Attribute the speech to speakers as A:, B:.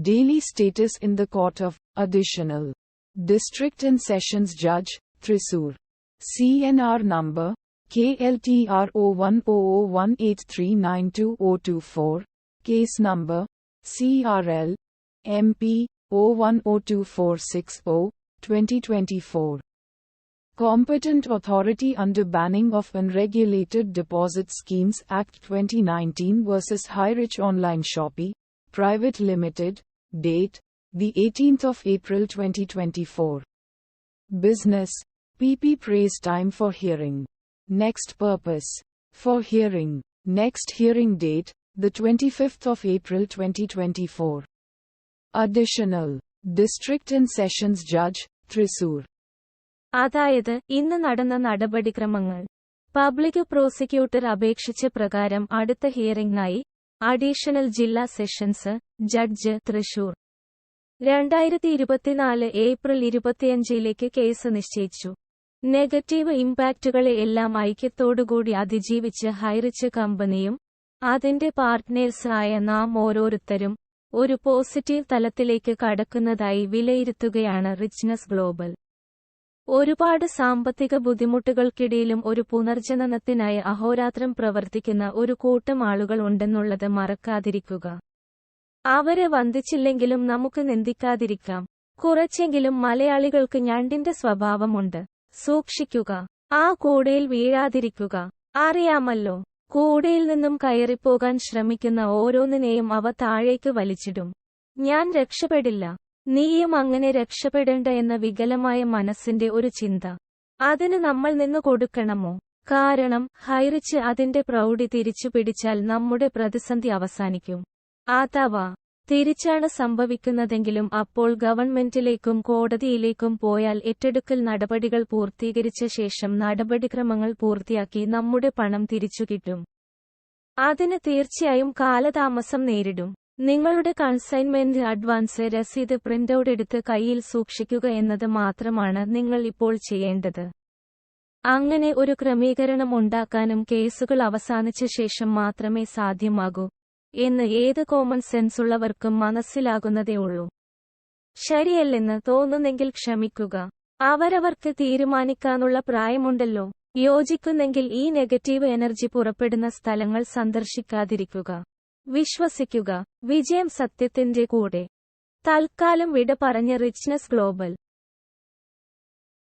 A: Daily status in the Court of Additional District and Sessions Judge, Thrissur. CNR number KLTR 010018392024. Case number CRL MP 010240 2024. Competent authority under Banning of Unregulated Deposit Schemes Act 2019 vs Highridge Online Shopee Private Limited date the 18th of April 2024 business PP praise time for hearing next purpose for hearing next hearing date the 25th of April 2024 additional district and sessions judge Thrissur
B: അതായത് ഇന്ന് നടന്ന നടപടിക്രമങ്ങൾ public prosecutor അപേക്ഷിച്ച പ്രകാരം അടുത്ത ഹിയറിംഗിനായി additional ജില്ലാ sessions judge Thrissur. രണ്ടായിരത്തി ഇരുപത്തിനാല് ഏപ്രിൽ ഇരുപത്തിയഞ്ചിലേക്ക് കേസ് നിശ്ചയിച്ചു. നെഗറ്റീവ് ഇമ്പാക്റ്റുകളെ എല്ലാം ഐക്യത്തോടുകൂടി അതിജീവിച്ച് ഹൈറിച്ച് കമ്പനിയും അതിന്റെ പാർട്ട്നേഴ്സ് ആയ നാം ഓരോരുത്തരും ഒരു പോസിറ്റീവ് തലത്തിലേക്ക് കടക്കുന്നതായി വിലയിരുത്തുകയാണ് റിച്ച്നസ് ഗ്ലോബൽ. ഒരുപാട് സാമ്പത്തിക ബുദ്ധിമുട്ടുകൾക്കിടയിലും ഒരു പുനർജനനത്തിനായി അഹോരാത്രം പ്രവർത്തിക്കുന്ന ഒരു കൂട്ടം ആളുകൾ ഉണ്ടെന്നുള്ളത് മറക്കാതിരിക്കുക. അവരെ വന്ദിച്ചില്ലെങ്കിലും നമുക്ക് നിന്ദിക്കാതിരിക്കാം. കുറച്ചെങ്കിലും മലയാളികൾക്ക് ഞണ്ടിന്റെ സ്വഭാവമുണ്ട്. സൂക്ഷിക്കുക. ആ കൂടയിൽ വീഴാതിരിക്കുക. അറിയാമല്ലോ. കൂടയിൽ നിന്നും കയറിപ്പോകാൻ ശ്രമിക്കുന്ന ഓരോന്നിനെയും അവ താഴേക്ക് വലിച്ചിടും. ഞാൻ രക്ഷപ്പെടില്ല. നീയും അങ്ങനെ രക്ഷപ്പെടേണ്ട എന്ന വികലമായ മനസ്സിന്റെ ഒരു ചിന്ത. അതിന് നമ്മൾ നിന്ന് കൊടുക്കണമോ? കാരണം ഹൈറിച്ച് അതിന്റെ പ്രൗഢി തിരിച്ചു പിടിച്ചാൽ നമ്മുടെ പ്രതിസന്ധി അവസാനിക്കും. അഥവാ തിരിച്ചാണ് സംഭവിക്കുന്നതെങ്കിലും അപ്പോൾ ഗവൺമെന്റിലേക്കും കോടതിയിലേക്കും പോയാൽ ഏറ്റെടുക്കൽ നടപടികൾ പൂർത്തീകരിച്ച ശേഷം നടപടിക്രമങ്ങൾ പൂർത്തിയാക്കി നമ്മുടെ പണം തിരിച്ചു കിട്ടും. അതിന് തീർച്ചയായും കാലതാമസം നേരിടും. നിങ്ങളുടെ കൺസൈൻമെന്റ് അഡ്വാൻസ് രസീത് പ്രിന്റൌട്ട് എടുത്ത് കയ്യിൽ സൂക്ഷിക്കുക എന്നത് മാത്രമാണ് നിങ്ങൾ ഇപ്പോൾ ചെയ്യേണ്ടത്. അങ്ങനെ ഒരു ക്രമീകരണം ഉണ്ടാക്കാനും കേസുകൾ അവസാനിച്ച ശേഷം മാത്രമേ സാധ്യമാകൂ എന്ന് ഏത് കോമൺ സെൻസ് ഉള്ളവർക്കും മനസ്സിലാകുന്നതേ ഉള്ളൂ. ശരിയല്ലെന്ന് തോന്നുന്നെങ്കിൽ ക്ഷമിക്കുക. അവരവർക്ക് തീരുമാനിക്കാനുള്ള പ്രായമുണ്ടല്ലോ. യോജിക്കുന്നെങ്കിൽ ഈ നെഗറ്റീവ് എനർജി പുറപ്പെടുന്ന സ്ഥലങ്ങൾ സന്ദർശിക്കാതിരിക്കുക. വിശ്വസിക്കുക. വിജയം സത്യത്തിന്റെ കൂടെ. തൽക്കാലം വിട പറഞ്ഞ റിച്ച്നസ് ഗ്ലോബൽ